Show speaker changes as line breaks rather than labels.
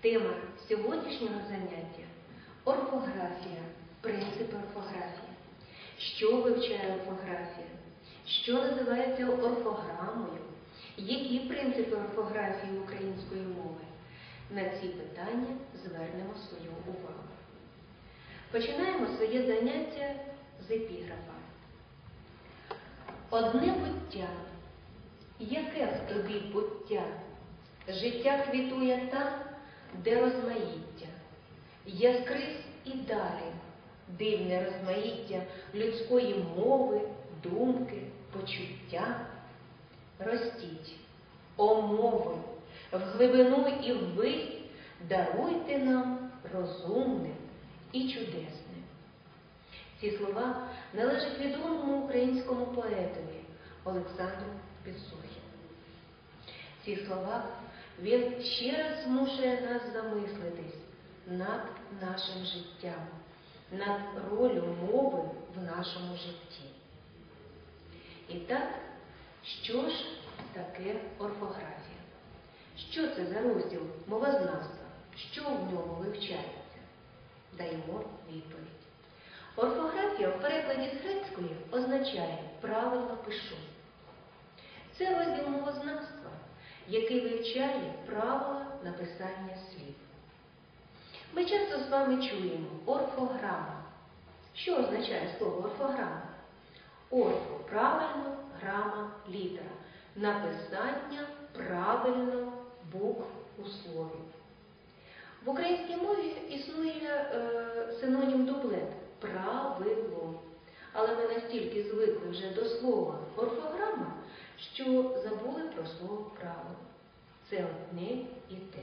Тема сьогоднішнього заняття орфографія, принципи орфографії. Що вивчає орфографія? Що називається орфограмою? Які принципи орфографії української мови? На ці питання звернемо свою увагу. Починаємо своє заняття з епіграфа. Одне буття. Яке в тобі буття? Життя квітує там, де розмаїття. Яскрись і далі, дивне розмаїття людської мови, думки, почуття. Ростіть, о мови, в глибину і ввись даруйте нам розумне і чудесне. Ці слова належать відомому українському поетові Олександру Підсухіну. Ці слова він ще раз змушує нас замислитись над нашим життям, над ролью мови в нашому житті. І так, що ж таке орфографія? Що це за розділ мовознавства? Що в ньому вивчається? Даємо відповідь. Орфографія в перекладі з грецької означає правильно пишу. Це розділ мовознавства, який вивчає правила написання слів. Ми часто з вами чуємо орфограма. Що означає слово орфограма? Орфо правильно, грама літера. Написання правильно букв у слові. В українській мові існує е, синонім дублет правило. Але ми настільки звикли вже до слова орфограма, що забули про слово правило. Це одне і те.